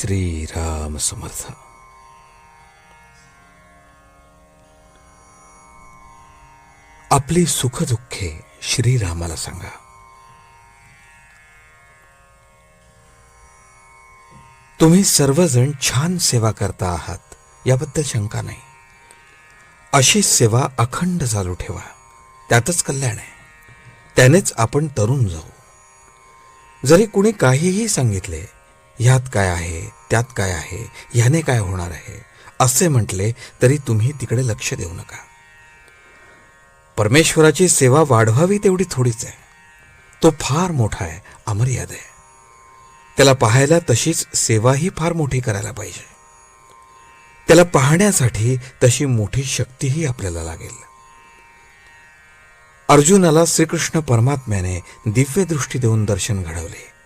श्रीराम समर्थ आपली सुखदुःखे श्रीरामाला सांगा। तुम्ही सर्वजण छान सेवा करता आहात याबद्दल शंका नाही। अशी सेवा अखंड चालू ठेवा त्यातच कल्याण आहे। त्यानेच आपण तरुण जाऊ। जरी कुणी काहीही सांगितले ह्यात काय आहे त्यात काय आहे ह्याने काय होणार आहे? असे म्हटले तरी तुम्ही तिकडे लक्ष देऊ नका. परमेश्वराची सेवा वाढवावी तेवढी थोडीच आहे. तो फार मोठा आहे अमर्याद आहे. त्याला पाहायला तशीच सेवाही फार मोठी करायला पाहिजे. त्याला पाहण्यासाठी तशी मोठी शक्तीही आपल्याला लागेल. अर्जुनाला श्रीकृष्ण परमात्म्याने दिव्य दृष्टी देऊन दर्शन घडवले.